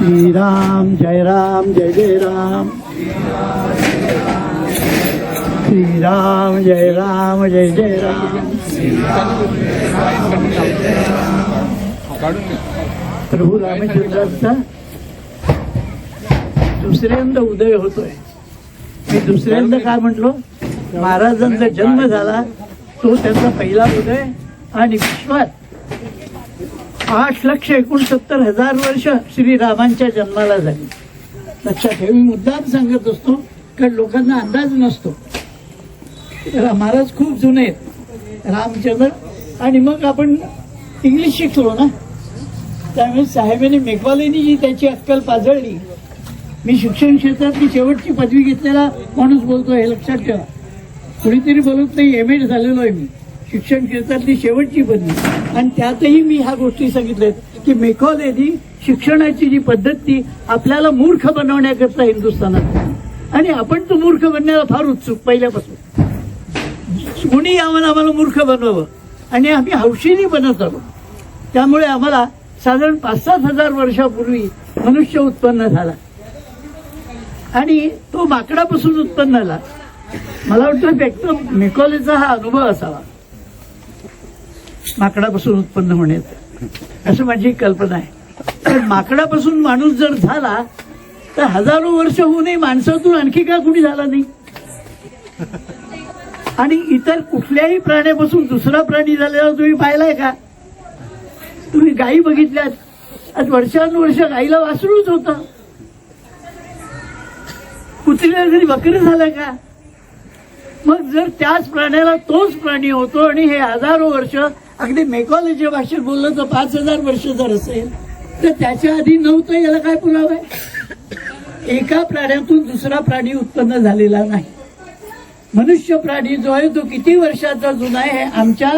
श्रीराम जय राम जय जय राम। श्रीराम जय राम जय जय राम। प्रभू रामचंद्रांचा दुसऱ्यांदा उदय होतोय. मी दुसऱ्यांदा काय म्हटलो? महाराजांचा जन्म झाला तो त्यांचा पहिला उदय आणि विश्वास आठ लक्ष एकोणसत्तर हजार वर्ष श्रीरामांच्या जन्माला झाली. लक्षात ठेव मी मुद्दाम सांगत असतो कारण लोकांना अंदाज नसतो. रा- महाराज खूप जुने आहेत. रामचंद्र आणि मग आपण इंग्लिश शिकलो ना? त्यामुळे साहेबांनी मेघवालेनी जी त्याची अक्कल पाजळली मी शिक्षण क्षेत्रातली शेवटची पदवी घेतलेला माणूस बोलतो हे लक्षात ठेवा. कुणीतरी बोलत नाही एम एड झालेलो आहे मी. शिक्षण क्षेत्रातली शेवटची बनली आणि त्यातही मी ह्या गोष्टी सांगितल्यात की मेकॉलेनी शिक्षणाची जी पद्धत ती आपल्याला मूर्ख बनवण्याकरता हिंदुस्थानात आणि आपण तो मूर्ख बनण्याला फार उत्सुक पहिल्यापासून. कुणी आम्हाला आम्हाला मूर्ख बनवावं? आणि आम्ही हौशीने बनत आलो त्यामुळे आम्हाला साधारण पाच सात हजार वर्षापूर्वी मनुष्य उत्पन्न झाला. आणि तो माकडापासून उत्पन्न झाला. मला वाटतं व्यक्त मेकॉलेचा हा अनुभव असावा. माकडापासून उत्पन्न होण्याचा असं माझी कल्पना आहे. तर माकडापासून माणूस जर झाला तर हजारो वर्ष होऊनही माणसातून आणखी का कुणी झाला नाही? आणि इतर कुठल्याही प्राण्यापासून दुसरा प्राणी झालेला तुम्ही पाहिलाय का? तुम्ही गायी बघितल्यात. आज वर्षानुवर्ष गाईला वासरूच होत. कुत्रीला जरी बकरी झालं का? मग जर त्याच प्राण्याला तोच प्राणी होतो आणि हे हजारो वर्ष अगदी मेकॉलॉजीच्या भाषेत बोललं तर पाच हजार वर्ष जर असेल तर त्याच्या आधी नव्हतं याला काय पुरावा आहे? एका प्राण्यातून दुसरा प्राणी उत्पन्न झालेला नाही. मनुष्य प्राणी जो आहे तो किती वर्षाचा जुना आहे हे आमच्या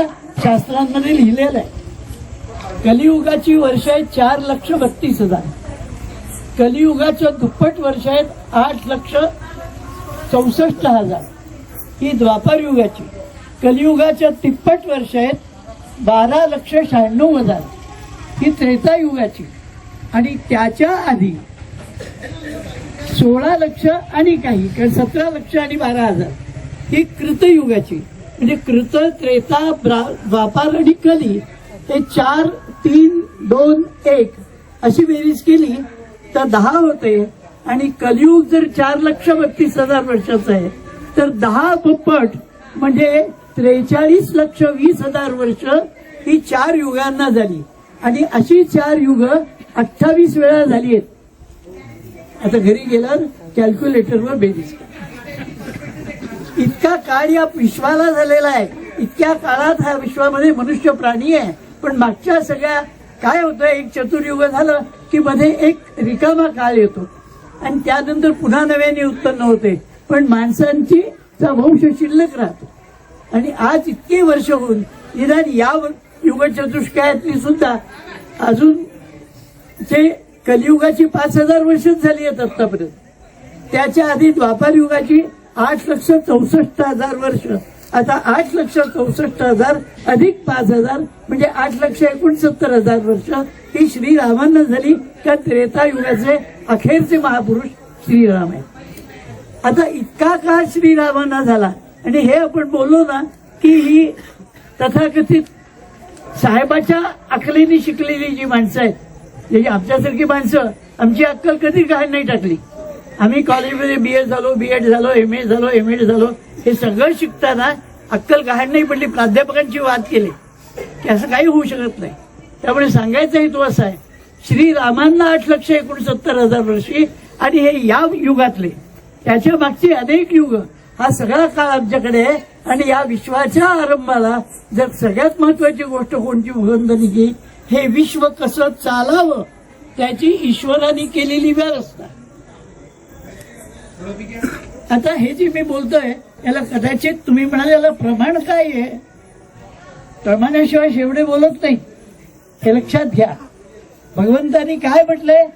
शास्त्रांमध्ये लिहिलेलं आहे. कलियुगाची वर्ष आहेत चार लक्ष बत्तीस हजार. कलियुगाच्या दुप्पट वर्ष आहेत आठ लक्ष चौसष्ट हजार. ही द्वापार युगाची. कलियुगाच्या तिप्पट वर्ष आहेत बारा लक्ष शहाण्णव हजार. ही त्रेता युगाची आणि त्याच्या आधी सोळा लक्ष आणि काही कारण सतरा लक्ष आणि बारा हजार. ही कृतयुगाची. म्हणजे कृत त्रेता ब्रा- द्वापार आणि कली हे चार तीन दोन एक अशी बेरीज केली तर दहा होते. आणि कलियुग जर चार लक्ष बत्तीस हजार वर्षाचं आहे तर दहा दुप्पट म्हणजे त्रेचाळीस लक्ष वीस हजार वर्ष ही चार युगांना झाली. आणि अशी चार युग अठ्ठावीस वेळा झाली आहेत आता घरी गेल्यावर कॅल्क्युलेटरवर बेरीज इतका काळ या विश्वाला झालेला आहे. इतक्या काळात ह्या विश्वामध्ये मनुष्य प्राणी आहे. पण मागच्या सगळ्या काय होतं? एक चतुर्युग झालं की मध्ये एक रिकामा काळ येतो. आणि त्यानंतर पुन्हा नव्याने उत्पन्न होते. पण माणसांची चा वंश शिल्लक राहतो. आणि आज इतके वर्ष होऊन निदान या युगचतुष्कायातली सुद्धा अजून जे कलियुगाची पाच हजार वर्षच झाली आहेत आतापर्यंत त्याच्या आधी द्वापार युगाची आठ लक्ष चौसष्ट हजार वर्ष. आता आठ लक्ष चौसष्ट हजार अधिक पाच हजार म्हणजे आठ लक्ष एकोणसत्तर हजार वर्ष ही श्रीरामांना झाली. त्या त्रेता युगाचे अखेरचे महापुरुष श्रीराम आहेत. आता इतका काळ श्रीरामांना झाला आणि हे आपण बोललो ना की ही तथाकथित साहेबाच्या अकलेने शिकलेली जी माणसं आहेत म्हणजे आमच्यासारखी माणसं आमची अक्कल कधी काय नाही टाकली. आम्ही कॉलेजमध्ये बी एड झालो बी एड झालो एम ए झालो एम एड झालो हे सगळं शिकताना अक्कल गहाण नाही पडली. प्राध्यापकांची वाद केले. की असं काही होऊ शकत नाही. त्यामुळे सांगायचा हेतू असा आहे श्रीरामांना आठ लक्ष एकोणसत्तर हजार वर्षी आणि हे या युगातले त्याच्या मागची अनेक युग हा सगळा काळ आमच्याकडे आहे. आणि या विश्वाच्या आरंभाला जर सगळ्यात महत्वाची गोष्ट कोणती उगंधनी की हे विश्व कसं चालावं त्याची ईश्वराने केलेली व्यवस्था. आता हे जे मी बोलतोय याला कदाचित तुम्ही म्हणाल याला प्रमाण काय आहे? प्रमाणाशिवाय शेवडे बोलत नाही. हे लक्षात घ्या. भगवंतानी काय म्हटलंय?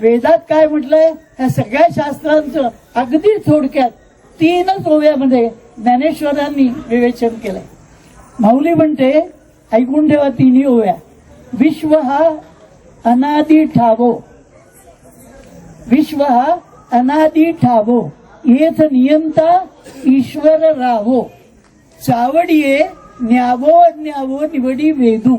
वेदात काय म्हटलंय? या सगळ्या शास्त्रांचं अगदी थोडक्यात तीनच ओव्यामध्ये म्हणजे ज्ञानेश्वरांनी विवेचन केलंय. माऊली म्हणते ऐकून ठेवा तिन्ही ओव्या. विश्व हा अनादी ठावो. विश्व हा अनादी ठावो. येथ नियंता ईश्वर राहो. चावडिये न्यावो अज्ञावो निवडी वेदू.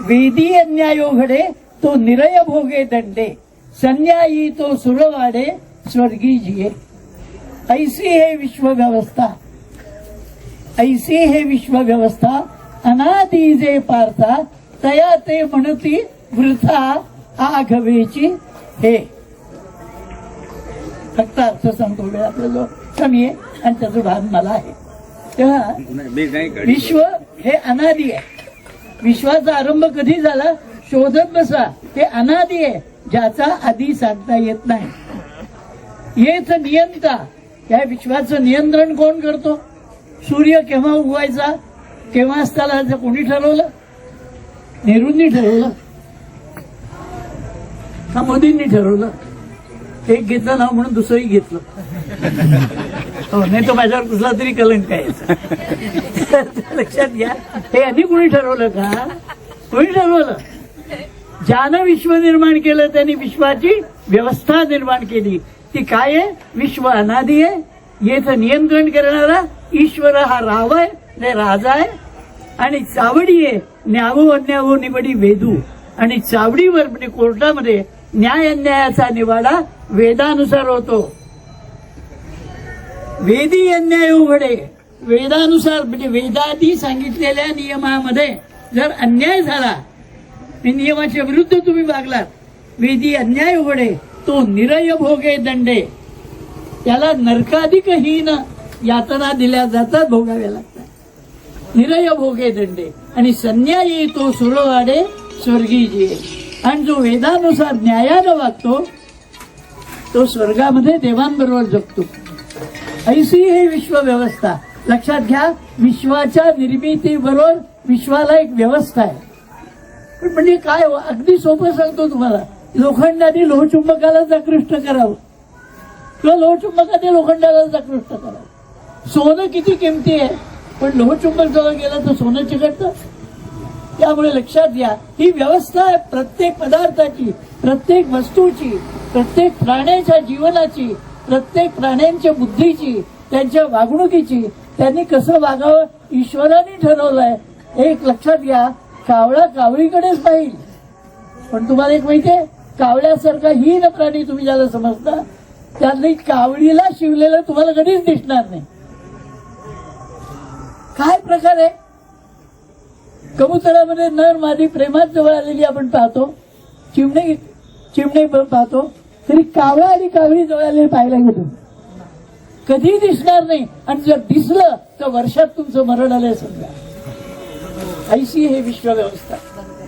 वेदी अन्यायो घडे तो निरय भोगे दंडे. संन्यायी तो सुरवाडे स्वर्गी जिये ऐसी हे विश्व व्यवस्था ऐसी हे विश्व व्यवस्था अनादी जे पारता तया ते म्हणती वृथा आघवेची हे। फक्त अर्थ सांगतो वेळ आपल्याला कमी आहे आणि त्याचं भान मला आहे. तेव्हा विश्व हे अनादी आहे. विश्वाचा आरंभ कधी झाला? शोधत बसा. ते अनादी आहे ज्याचा आधी सांगता येत नाही. येच नियंता. या विश्वाचं नियंत्रण कोण करतो? सूर्य केव्हा उगवायचा? केव्हा असताना जर कोणी ठरवलं? नेहरूंनी ठरवलं. हा मोदींनी ठरवलं? एक घेतलं नाव म्हणून दुसरंही घेतलं. हो नाही तो माझ्यावर कुठला तरी कलंक आहे. लक्षात घ्या. हे आधी कोणी ठरवलं का? कोणी ठरवलं? ज्यानं विश्व निर्माण केलं त्यांनी विश्वाची व्यवस्था निर्माण केली. ती काय आहे? विश्व अनादी आहे. येथं नियंत्रण करणारा ईश्वर हा राव आहे नाही राजा आहे. आणि चावडी आहे न्यावो अन्यावो निवडी वेदू. आणि चावडीवर म्हणजे कोर्टामध्ये न्याय अन्यायाचा निवाडा वेदानुसार होतो. वेदी अन्याय उघडे. वेदानुसार म्हणजे वेदादी सांगितलेल्या नियमामध्ये जर अन्याय झाला नियमाच्या विरुद्ध तुम्ही वागलात वेदी अन्याय उघडे. तो निरय भोगे दंडे. त्याला नरकाधिकहीन यातना दिल्या जातात भोगाव्या लागतात. निरय भोगे दंडे. आणि संन्यायी तो सुरवाडे स्वर्गी जिये आणि जो वेदानुसार न्यायानं वागतो तो स्वर्गामध्ये देवांबरोबर जगतो. ऐसी हे विश्व व्यवस्था लक्षात घ्या विश्वाच्या निर्मितीबरोबर विश्वाला एक व्यवस्था आहे. पण म्हणजे काय हो, अगदी सोपं सांगतो तुम्हाला. लोखंडाने लोहचुंबकालाच आकृष्ट करावं. किंवा लोहचुंबकाने लोखंडालाच आकृष्ट करावं. सोनं किती किमती आहे? पण लोहचुंबक जवळ गेलं तर सोनं चिकटतं. त्यामुळे लक्षात घ्या ही व्यवस्था आहे प्रत्येक पदार्थाची प्रत्येक वस्तूची प्रत्येक प्राण्याच्या जीवनाची प्रत्येक प्राण्यांच्या बुद्धीची त्यांच्या वागणुकीची. त्यांनी कसं वागावं ईश्वराने ठरवलंय. एक लक्षात घ्या कावळा कावळीकडेच पाहिजे. पण तुम्हाला एक माहिती आहे? कावळ्यासारखा हीन प्राणी तुम्ही ज्याला समजता त्यांनी कावळीला शिवलेलं तुम्हाला कधीच दिसणार नाही. काय प्रकार आहे? कबुतरामध्ये नर मादी प्रेमात जवळ आलेली आपण पाहतो. चिमणे चिमणे पण पाहतो. तरी कावळा आणि कावळी जवळ आलेली पाहायला गेलो. कधी दिसणार नाही. आणि जर दिसलं तर वर्षात तुमचं मरण आलंय समजा. ऐशी हे विश्व व्यवस्था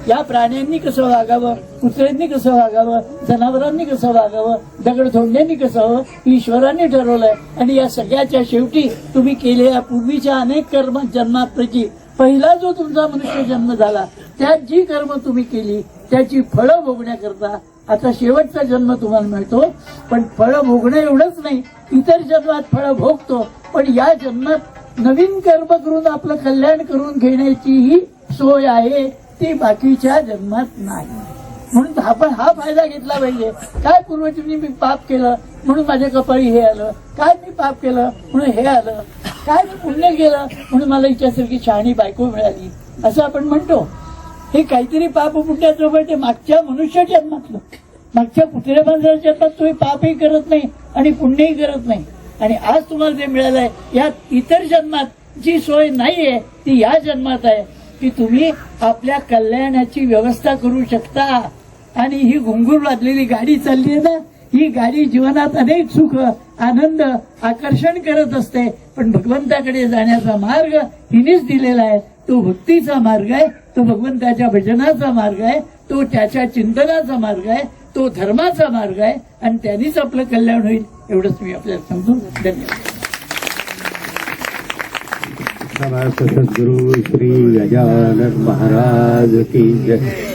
या प्राण्यांनी कसं वागावं? कुत्र्यांनी कसं वागावं? जनावरांनी कसं वागावं? दगडधोंड्यांनी कसं हवं? ईश्वरांनी ठरवलंय. आणि या सगळ्याच्या शेवटी तुम्ही केलेल्या पूर्वीच्या अनेक कर्म जन्माप्रची पहिला जो तुमचा मनुष्य जन्म झाला त्यात जी कर्म तुम्ही केली त्याची फळं भोगण्याकरता आता शेवटचा जन्म तुम्हाला मिळतो. पण फळं भोगणं एवढंच नाही इतर जन्मात फळं भोगतो. पण या जन्मात नवीन कर्म करून आपलं कल्याण करून घेण्याची ही सोय आहे. ती बाकीच्या जन्मात नाही. म्हणून आपण हा फायदा घेतला पाहिजे. काय पूर्वजन्मी मी पाप केलं म्हणून माझ्या कपाळी हे आलं. काय मी पाप केलं म्हणून हे आलं. काय मी पुण्य केलं म्हणून मला इच्छासारखी शहाणी बायको मिळाली. असं आपण म्हणतो. हे काहीतरी पाप पुण्याचं पण ते मागच्या मनुष्य जन्मातलं. मागच्या कुत्र्या माणसाच्या जन्मात तुम्ही पापही करत नाही आणि पुण्यही करत नाही. आणि आज तुम्हाला जे मिळालंय या इतर जन्मात जी सोय नाहीये ती या जन्मात आहे. की तुम्ही आपल्या कल्याणाची व्यवस्था करू शकता. आणि ही घुंगूर वाजलेली गाडी चालली आहे ना ही गाडी जीवनात अनेक सुख आनंद आकर्षण करत असते. पण भगवंताकडे जाण्याचा मार्ग हिनेच दिलेला आहे. तो भक्तीचा मार्ग आहे तो भगवंताच्या भजनाचा मार्ग आहे तो त्याच्या चिंतनाचा मार्ग आहे तो धर्माचा मार्ग आहे. आणि त्यांनीच आपलं कल्याण होईल एवढंच मी आपल्याला सांगतो. धन्यवाद. समर्थ सद्गुरु श्री गजानन महाराज की जय